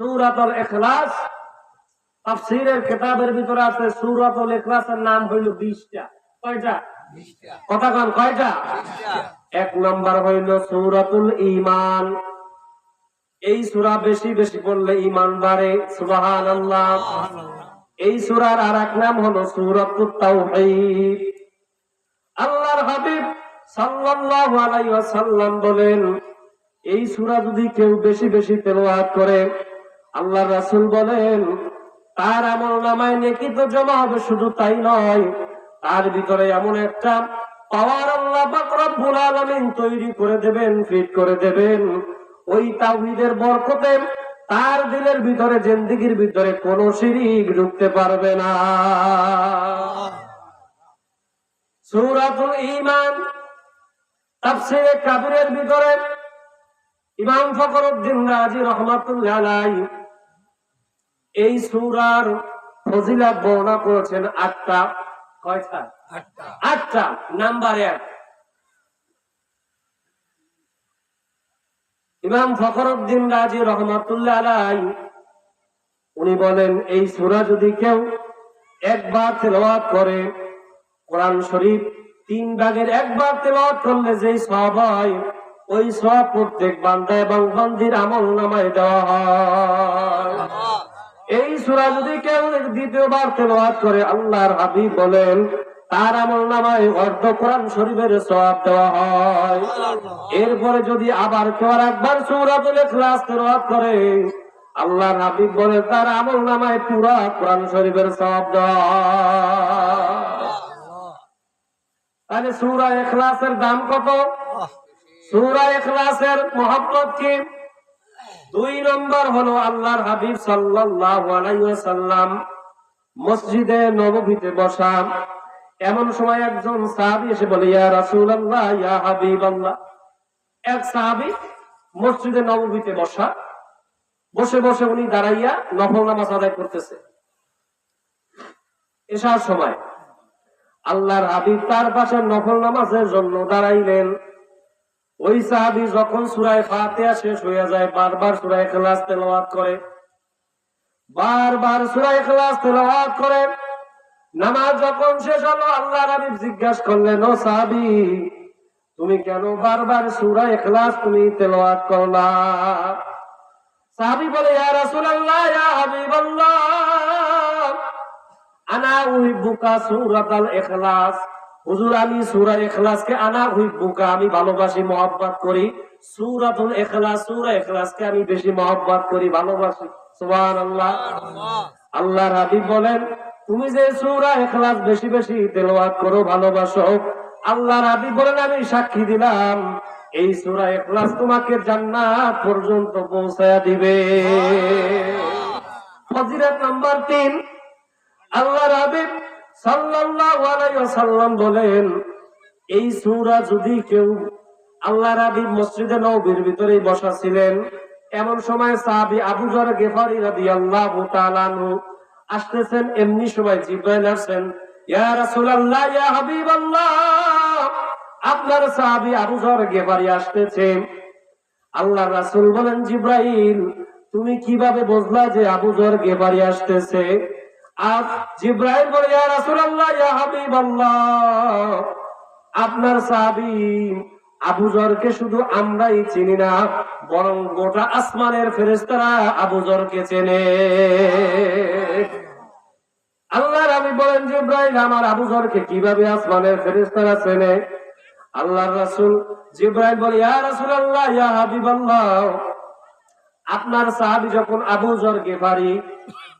সূরাতুল ইখলাস। তাফসীরের কিতাবের ভিতরে আছে সূরাতুল ইখলাসের নাম হইল 20টা কয়টা? কথা কন কয়টা? এক নম্বর হইল সূরাতুল ঈমান। এই সূরা বেশি বেশি পড়লে বাড়ে সুবহানাল্লাহ। এই সূরার আর এক নাম হলো সূরাতুত তাওহীদ। আল্লাহর হাবিব সাল্লাল্লাহু আলাইহি ওয়াসাল্লাম বলেন এই সূরা যদি কেউ বেশি বেশি তেলাওয়াত করে আল্লাহর রাসূল বলেন, তার আমল নামায় নেকি তো জমা হবে শুধু তাই নয়, তার ভিতরে এমন একটা পাওয়ার আল্লাহ রব্বুল আলামিন তৈরি করে দেবেন ফিট করে দেবেন। ওই তাওহীদের বরকতে তার দিলের ভিতরে, জিন্দেগির ভিতরে কোনো শিরিক ঢুকতে পারবে না। সূরাতুল ঈমান, তাফসীরে কাবিরের ভিতরে ইমাম ফখরুদ্দিন রাজি রহমাতুল্লাহ আলাইহি এই সূরার ফজিলত বর্ণনা করেছেন আটটা। কয়টা? আটটা। নাম্বার এক। ইমাম ফখরুদ্দিন রাজি রহমাতুল্লাহ আলাই উনি বলেন এই সূরা যদি কেউ একবার তেলাওয়াত করে কোরআন শরীফ তিন ভাগের একবার তেলাওয়াত করলে যেই সব হয় ওই সব প্রত্যেক বান্দা এবং বন্দির আমল নামায় দেওয়া হয়। এই সূরা যদি কেউ দ্বিতীয়বার তেলাওয়াত করে আল্লাহর হাবিব বলেন তার আমল নামায় অর্ধ কোরআন শরীফের সওয়াব দেওয়া হয়। এরপরে যদি আবার কেউ একবার সূরাতুল ইখলাস তেলাওয়াত করে আল্লাহর হাবিব বলে তার আমল নামায় পুরা কোরআন শরীফের সওয়াব দেওয়া তাহলে সূরা ইখলাসের দাম কত? সূরা এখলাসের মহব্বত কি? দুই নম্বর হলো আল্লাহর হাবিব ওয়াসাল্লাম মসজিদে নববীতে বসা। এমন সময় একজন সাহাবী এসে বলে, ইয়া রাসূলুল্লাহ, ইয়া হাবিবাল্লাহ। এক সাহাবী মসজিদে নববীতে বসা। বসে বসে উনি দাঁড়াইয়া নফল নামাজ আদায় করতেছে। এসার সময় আল্লাহর হাবিব তার পাশে নফল নামাজের জন্য দাঁড়াইলেন। ওই সাহাবি যখন সুরায় ফাতিহা শেষ হয়ে যায়, বারবার সুরায় খেলাস তেলাওয়াত করে। বারবার সুরায় খেলাস তেলাওয়াত করে। নামাজ যখন শেষ হলো আল্লাহ হাবিব জিজ্ঞাসা করলেন, ও সাহাবি, তুমি কেন বারবার সুরায় খেলাস তুমি তেলাওয়াত করলা সাহাবি বলে, ইয়া রাসূলুল্লাহ, ইয়া হাবিবাল্লাহ, আনা উহিব্বুকা সূরাতাল ইখলাস? হুজুর আমি সূরা ইখলাসকে আনা আমি ভালোবাসি মহব্বত করি। সূরাতুল ইখলাস সূরা ইখলাসকে আমি বেশি মহব্বত করি ভালোবাসি। সুবহানাল্লাহ। আল্লাহর হাবিব বলেন তুমি যে সূরা ইখলাস বেশি বেশি তেলাওয়াত করো ভালোবাসো আল্লাহর হাবিব বলেন আমি সাক্ষী দিলাম এই সূরা ইখলাস তোমাকে জান্নাত পর্যন্ত পৌঁছায়া দিবে। ফজিলত নাম্বার তিন আল্লাহ হাবিব ওয়াসাল্লাম বলেন, এই সূরা যদি কেউ আল্লাহর হাবিব মসজিদে নববীর ভিতরে বসা ছিলেন এমন সময় সাহাবী আবু যর গেফারি তাআলা আনহু আসতেছেন, এমনি সময় জিব্রাইল ইয়া রাসূলুল্লাহ, ইয়া হাবিবাল্লাহ, আপনার সাহাবী আবু গেফারি আসতেছে। আল্লাহর রাসূল বলেন, জিব্রাইল, তুমি কীভাবে বুঝলা যে আবু যর গেফারি আসতেছে? আর জিব্রাইল বলে, ইয়া রাসূলুল্লাহ, ইয়া হাবিবাল্লাহ। আপনার সাহাবী আবু জরকে শুধু আমরাই চিনি না, বরং গোটা আসমানের ফেরেশতারা আবু জরকে চেনে। আল্লাহর আমি বলেন, জিব্রাইল আমার আবু জরকে কীভাবে আসমানের ফেরেশতারা চেনে? আল্লাহর রাসূল জিব্রাইল বলে, ইয়া রাসূলুল্লাহ, ইয়া হাবিবাল্লাহ। আপনার সাহাবী যখন আবু জর গেফারি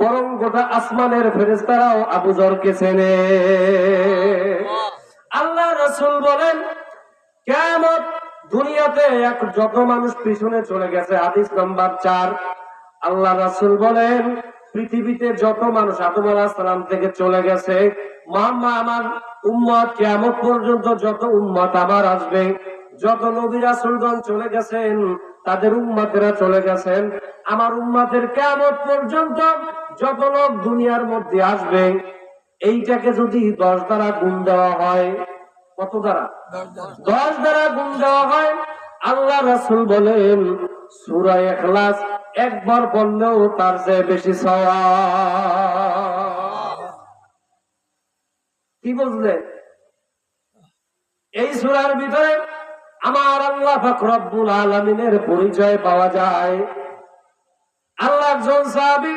বরং গোটা আসমানের ফেরেশতারাও আবু যরকে চেনে। আল্লাহ রাসূল বলেন, কিয়ামত দুনিয়াতে এক যত মানুষ পিছনে চলে গেছে, হাদিস নাম্বার চার। আল্লাহ রাসূল বলেন, পৃথিবীতে যত মানুষ আদম আলাহিসাল্লাম থেকে চলে গেছে মোহাম্মদ আমার উম্মত কেমন পর্যন্ত যত উম্মত আমার আসবে, যত নবী রাসূলগণ চলে গেছেন, তাদের উম্মতেরা চলে গেছেন। আমার উম্মতের কেমন পর্যন্ত যত লোক দুনিয়ার মধ্যে আসবে, এইটাকে যদি দশ দ্বারা গুণ দেওয়া হয়, কত দ্বারা? দশ দ্বারা গুণ দেওয়া হয়। আল্লাহ রাসূল বলেন, সূরা ইখলাস একবার পড়লেও তার চেয়ে বেশি কি বুঝলেন? এই সুরার ভিতরে আমার আল্লাহ রব্বুল আলামিনের পরিচয় পাওয়া যায়। আল্লাহ একজন সাহাবী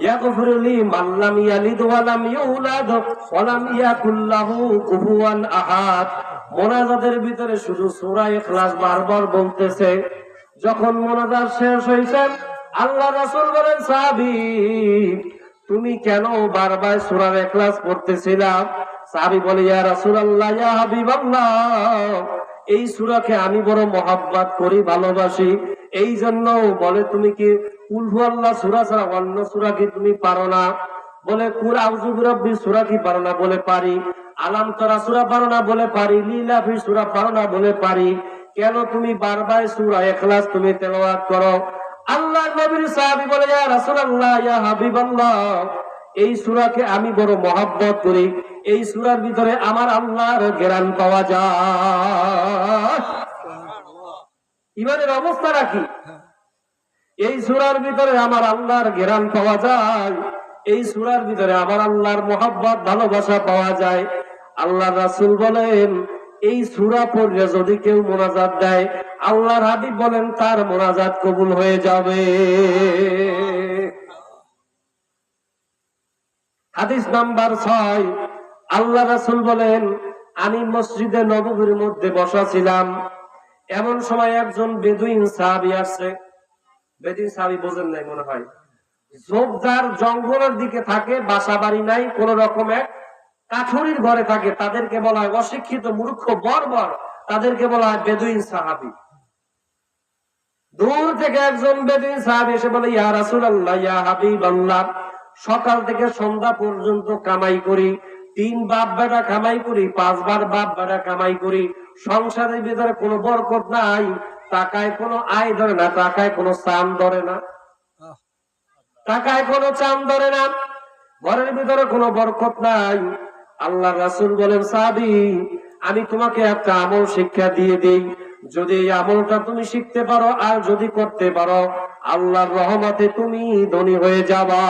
يغفر لي من لم يلد ولم يولد ولم يكن له كفوا أحد মোনাজাতের ভিতরে শুধু সূরা ইখলাস বারবার বলতেছে যখন মোনাজাত শেষ হয়েছে আল্লাহ রাসূল বলেন সাহাবী তুমি কেন বারবার সূরা ইখলাস পড়তেছিলাম সাহাবী বলে ইয়া রাসূলুল্লাহ ইয়া হাবিবাল্লাহ এই সুরাকে আমি বড় মহাব্বাত করি ভালোবাসি এই জন্য বলে, তুমি কি উলহু আল্লাহ সুরা ছাড়া অন্য সুরা কি তুমি পারো না? বলে, কুল আউজুবিরব্বি সুরা কি পারো না বলে পারি। আলাম তরা সুরা পারো না বলে পারি। লীলাফি সুরা পারো না বলে পারি। কেন তুমি বারবার সুরা এখলাস তুমি তেলাওয়াত করো? আল্লাহ নবীর সাহাবী বলে, ইয়া রাসূলুল্লাহ, ইয়া হাবিবাল্লাহ, এই সুরাকে আমি বড় মহাব্বত করি। এই সুরার ভিতরে আমার আল্লাহর জ্ঞান পাওয়া যায়। ইমানের অবস্থা রাখি। এই সুরার ভিতরে আমার আল্লাহর জ্ঞান পাওয়া যায়, এই সুরার ভিতরে আমার আল্লাহর মোহাব্বত, ভালোবাসা পাওয়া যায়। আল্লাহ রাসূল বলেন, এই সুরা পড়লে যদি কেউ মোনাজাত দেয়, আল্লাহর হাবিব বলেন, তার মোনাজাত কবুল হয়ে যাবে। হাদিস নাম্বার ছয়, আল্লাহ রাসুল বলেন, আমি মসজিদে নববীর মধ্যে বসা ছিলাম। এমন সময় একজন বেদুইন সাহাবী আসছে। বেদুইন সাহাবী বোঝেন নাই মনে হয়। ঝোপঝাড় জঙ্গলের দিকে থাকে বাসা বাড়ি নাই, কোন রকমের কাঠুরির ঘরে থাকে। তাদেরকে বলা হয় অশিক্ষিত মূর্খ, বর্বর। তাদেরকে বলা হয় বেদুইন সাহাবী। দূর থেকে একজন বেদুইন সাহাবী এসে বলে, ইয়া রাসূলুল্লাহ, ইয়া হাবিবাল্লাহ, সকাল থেকে সন্ধ্যা পর্যন্ত কামাই করি। তিন বাপ বেটা কামাই করি পাঁচবার বাপ বেটা কামাই করি সংসারের ভিতরে কোনো বরকত নাই টাকায় কোনো আয় ধরে না টাকায় কোনো চান ধরে না। টাকায় কোনো চান ধরে না ঘরের ভিতরে কোনো বরকত নাই। আল্লাহ রাসূল বলেন সাহাবী আমি তোমাকে একটা আমল শিক্ষা দিয়ে দেই। যদি এই আমলটা তুমি শিখতে পারো আর যদি করতে পারো আল্লাহর রহমতে তুমি ধনী হয়ে যাবা।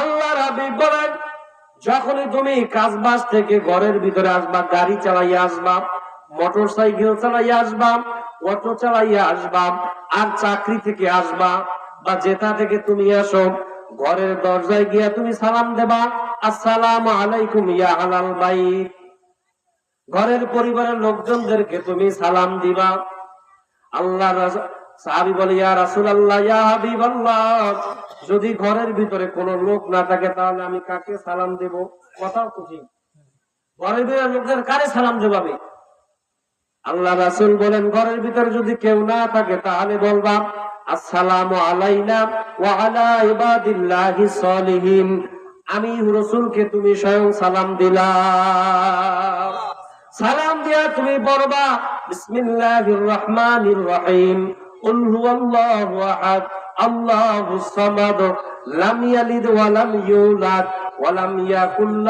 আল্লাহ রাবি বলেন, যখনই তুমি কাজবাজ থেকে ঘরের ভিতরে আসবা, গাড়ি চালাইয়া আসবা মোটর সাইকেল চালাইয়া আসবা, অটো চালাইয়া আসবা, আর চাকরি থেকে আসবা বা যেটা থেকে তুমি আসো, ঘরের দরজায় গিয়া তুমি সালাম দেবা, আসসালাম আলাইকুম ইয়া হালাল বাইত। ঘরের পরিবারের লোকজনদেরকে তুমি সালাম দিবা। আল্লাহ সাহাবী বলে, ইয়া রাসূলুল্লাহ, ইয়া হাবিবাল্লাহ। যদি ঘরের ভিতরে কোন লোক না থাকে, তাহলে আমি কাকে সালাম দেব? কথাও খুশি ঘরের ভিতরে লোকদের কারে সালাম দেব আল্লাহ রাসুল বলেন, ঘরের ভিতরে যদি কেউ না থাকে, তাহলে বলবা, আসসালাম আলাইনা ওয়া আলা ইবাদিল্লাহি সলিহিন। আমি রসুলকে তুমি স্বয়ং সালাম দিলা। সালাম দিয়া তুমি বলবা, বিসমিল্লাহির রহমানির রহিম। উল হুয়াল্লাহু আহাদ। আল্লাহ সামাদ লাম ইয়ালিদ ওয়া লাম ইউলাদ ওয়া লাম ইয়াকুল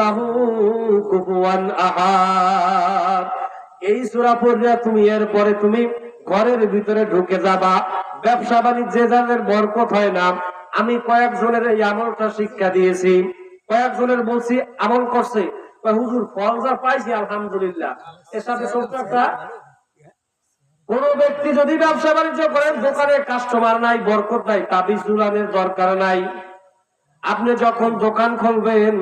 কুফুয়ান আহাদ। এই সূরা পড়লে তুমি এরপরে তুমি ঘরের ভিতরে ঢুকে যাবা। ব্যবসা বাণিজ্যে যাদের বরকত হয় না, আমি কয়েকজনের এই আমলটা শিক্ষা দিয়েছি। কয়েকজনের বলছি, আমল করছে। হুজুর, ফল যা পাইছি, আলহামদুলিল্লাহ। এর সাথে ছোট্ট কোন ব্যক্তি যদি ব্যবসা বাণিজ্য করেন দোকানে কাস্টমার নাই বরকত নাই তাবিজ দুলানের দরকার নাই। আপনি যখন দোকান খুলবেন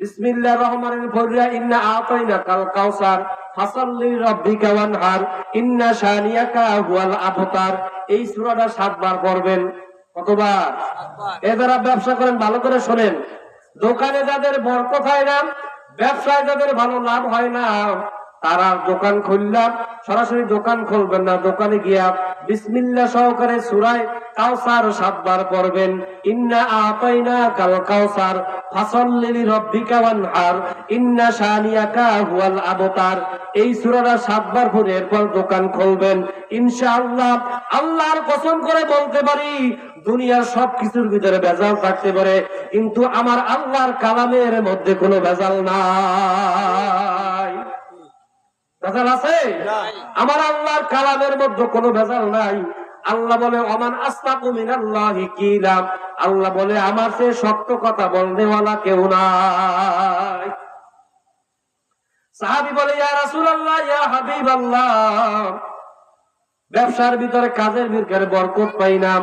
বিসমিল্লাহ রহমানের ফরিয়া ইন্না আতাইনা কাল কাউসার ফাসাল্লি রাব্বিকা ওয়ানহার ইন্না শানিয়াকা হুয়াল আবতার। এই সূরাটা সাতবার পড়বেন। কতবার? এ যারা ব্যবসা করেন ভালো করে শোনেন। দোকানে যাদের বরকত হয় না ব্যবসায় যাদের ভালো লাভ হয় না তারা দোকান খুললাম, সরাসরি দোকান খুলবেন না। দোকানে গিয়া বিসমিল্লা সহকারে সুরায় কাউসার সাতবার পড়বেন। ইন্না আতাইনা কাল কাউসার ফাসাল্লি রব্বিকা ওয়ানহার, ইন্না শানিয়াকা হুয়াল আবতার। এই সূরাটা সাতবার পড়ে এরপর দোকান খুলবেন। ইনশাআল্লাহ আল্লাহর কসম করে বলতে পারি, দুনিয়ার সব কিছুর ভিতরে ভেজাল থাকতে পারে, কিন্তু আমার আল্লাহর কালামের মধ্যে কোনো ভেজাল নাই। ভেজাল আছে? আমার আল্লাহর কালামের মধ্যে কোনো ভেজাল নাই। আল্লাহ বলে অমান আস্তাকু মিনাল্লাহি কিলাম আল্লাহ বলে আমার সে শক্ত কথা বলনেওয়ালা কেউ নাই। সাহাবি বলে ইয়া রাসূলুল্লাহ ইয়া হাবিবাল্লাহ ব্যবসার ভিতরে কাজের ভিতরে বরকত পাই না।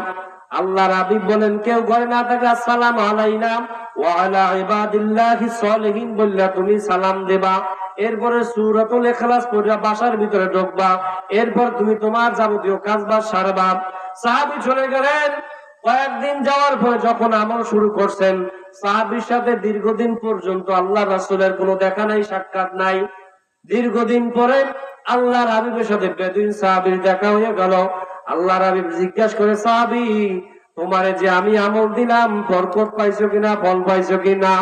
আল্লাহ রাবিব বলেন কেউ ঘরে না সালাম আলাইনা। ওয়া আলা ইবাদিল্লাহি সলিহিন বললা তুমি সালাম দেবা। এরপরে সূরাতুল ইখলাস পড়া বাসার ভিতরে ঢুকবা। এরপর তুমি তোমার যাবতীয় কাজবাজ সারবা। সাহাবী চলে গেলেন। কয়েকদিন যাওয়ার পরে যখন আমল শুরু করছেন, সাহাবীর সাথে দীর্ঘদিন পর্যন্ত আল্লাহ রাসূলের কোনো দেখা নাই, সাক্ষাৎ নাই। দীর্ঘদিন পরে আল্লাহর হাবিবের সাথে বেদিন সাহাবির দেখা হয়ে গেল। আল্লাহর হাবিব জিজ্ঞাসা করে, সাহাবি, তোমারে যে আমি আমল দিলাম, বরকত পাইছো কিনা, ফল পাইছো কিনা?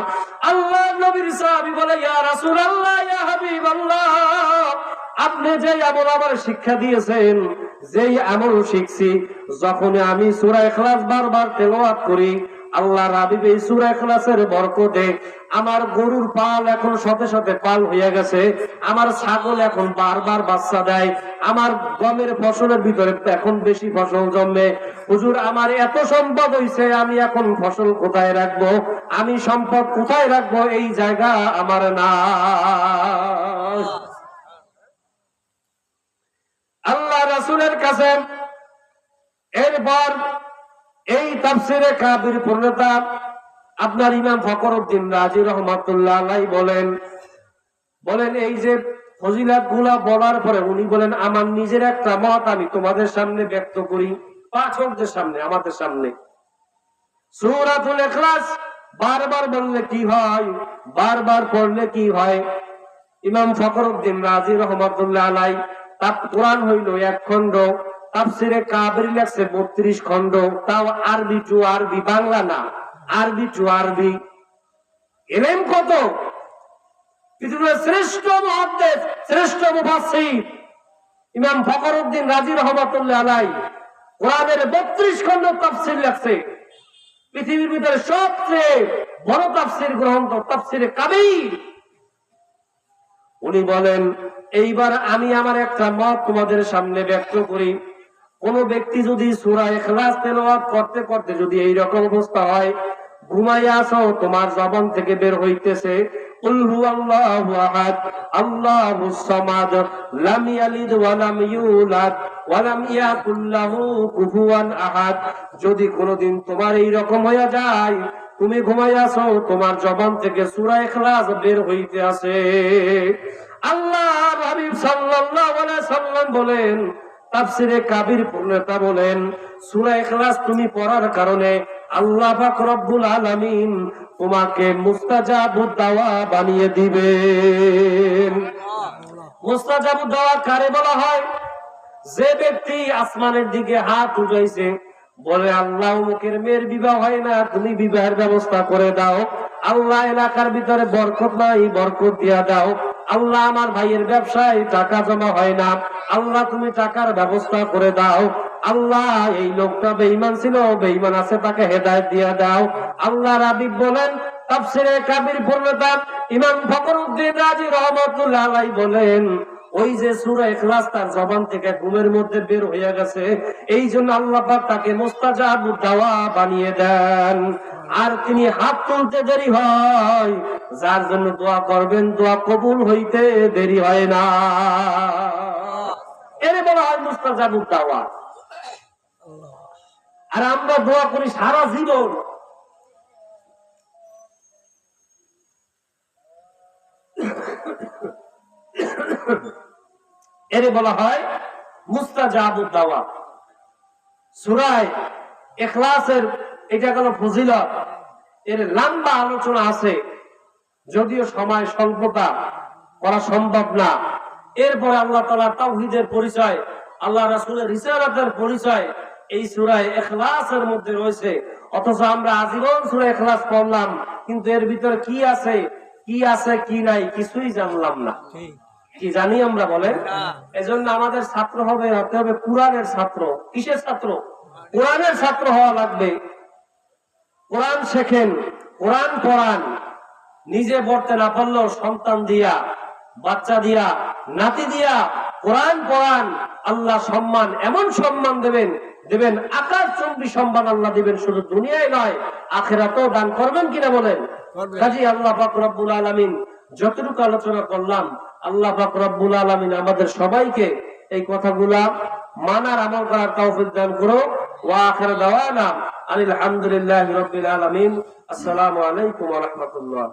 আল্লাহ নবীর সাহাবি বলে, ইয়া রাসূলুল্লাহ, ইয়া হাবিবাল্লাহ, আপনি যে আমল আমার শিক্ষা দিয়েছেন, যেই আমল শিখছি যখন আমি সূরা ইখলাস বারবার তেলাওয়াত করি আল্লাহ রাবিব এই সূরা ইখলাসের বরকতে আমার গরুর পাল এখন সাথে সাথে পাল হয়ে গেছে, আমার ছাগল এখন বারবার বাচ্চা দেয়, আমার গমের ফসলের ভিতরে এখন বেশি ফসল জন্মে। হুজুর, আমার এত সম্পদ হইছে, আমি এখন ফসল কোথায় রাখব? আমি সম্পদ কোথায় রাখব? এই জায়গা আমার না আল্লাহ রাসূলের কাছে এরপর এই তাফসিরে কাবির পূর্ণতা আপনার ইমাম ফকরউদ্দিন রাজি রহমাতুল্লাহ বলেন বলেন, এই যে ফজিলাতগুলা বলার পরে উনি বলেন, আমার নিজের একটা মত আমি তোমাদের সামনে ব্যক্ত করি, পাঠকদের সামনে, আমাদের সামনে। সূরাতুল ইখলাস বারবার বললে কি হয়? বারবার পড়লে কি হয়? ইমাম ফকরউদ্দিন রাজি রহমাতুল্লাহ আলাই তার কোরআন হইল এক খণ্ড তাফসিরে কাবরি লাগছে বত্রিশ খণ্ড। তাও আরবি টু আরবি, বাংলা না, আরবি টু আরবি। কত? পৃথিবীর শ্রেষ্ঠ মহাদ্দেশ শ্রেষ্ঠ মুফাসসির। ইমাম রাজি আলাই কোরআনের বত্রিশ খণ্ড তাফসির পৃথিবীর ভিতরে সবচেয়ে বড় তাফসির গ্রন্থ, তাফসিরে কাবির। উনি বলেন, এইবার আমি আমার একটা মত তোমাদের সামনে ব্যক্ত করি। কোন ব্যক্তি যদি সূরা ইখলাস তেলাওয়াত করতে করতে যদি এই রকম অবস্থা হয়, ঘুমাইয়া আসো, তোমার থেকে বের হইতেছে যদি কোনোদিন তোমার এই রকম হইয়া যায়, তুমি ঘুমাইয়া আসো, তোমার জবান থেকে সূরা ইখলাস বের হইতে আছে আল্লাহ সাল্লাম বলেন তাফসিরে কাবির পূর্ণতা বলেন তুমি পড়ার কারণে আল্লাহ পাক রব্বুল আলামিন তোমাকে দাওয়া বানিয়ে দাওয়া কারে বলা হয়? যে ব্যক্তি আসমানের দিকে হাত উঠাইছে, বলে, আল্লাহ মুখের মেয়ের বিবাহ হয় না, তুমি বিবাহের ব্যবস্থা করে দাও। আল্লাহ এলাকার ভিতরে বরকত নাই, বরকত দিয়া দাও। আল্লাহ আমার ভাইয়ের ব্যবসায় টাকা জমা হয় না। আল্লাহ, তুমি টাকার ব্যবস্থা করে দাও। আল্লাহ, এই লোকটা বেইমান ছিল বেইমান আছে, তাকে হেদায়ত দিয়ে দাও। আল্লাহ রাবিব বলেন, তাফসিরে কাবির পূর্ণতা ইমাম ফখরুদ্দিন রাজি রহমাতুল্লাহ আলাইহি বলেন ওই যে সূরা ইখলাস তার জবান থেকে ঘুমের মধ্যে বের হয়ে গেছে এই জন্য আল্লাহ তাকে মুস্তাজাবুদ দাওয়া বানিয়ে দেন। আর তিনি হাত তুলতে দেরি হয়, যার জন্য দোয়া করবেন, দোয়া কবুল হইতে দেরি হয় না। এর বলা হয় মুস্তাজাবুর দাওয়া। আর আমরা দোয়া করি সারা জীবন। এর বলা হয় মুস্তাজাবুর দাওয়া সুরায় এখলাসের এটা গেল ফজিলত। এর লম্বা আলোচনা আছে। যদিও সময় স্বল্পতা করা সম্ভব না। এরপরে আল্লাহ তালা তাওহিদের পরিচয়, আল্লাহ রাসুলের পরিচয় এই সুরায় এখলাসের মধ্যে রয়েছে। অথচ আমরা আজীবন সুরা এখলাস পড়লাম, কিন্তু এর ভিতরে কি আছে কি আছে, কি নাই কিছুই জানলাম না। কি জানি আমরা বলেন? এজন্য আমাদের ছাত্র হবে হতে হবে কোরআনের ছাত্র। কিসের ছাত্র? কোরআনের ছাত্র হওয়া লাগবে। কোরআন শেখেন কোরআন পড়ান। নিজে পড়তে না পারলেও সন্তান দিয়া বাচ্চা দিয়া নাতি দিয়া কোরআন পড়ান। আল্লাহ সম্মান এমন সম্মান দেবেন দেবেন আকাশ চম্বী সম্মান আল্লাহ দিবেন শুধু দুনিয়ায় নয় আখেরাতেও দান করবেন কিনা বলেন? কাজী আল্লাহ পাক রব্বুল আলামিন যতটুকু আলোচনা করলাম, আল্লাহ রব্বুল আলামিন আমাদের সবাইকে এই কথাগুলা মানার আমল করার তৌফিক দান করো ওয়াখের দাওয়ানা আলহামদুলিল্লাহ রবিল আলমিন। আসসালামু আলাইকুম রাহমাতুল্লাহ।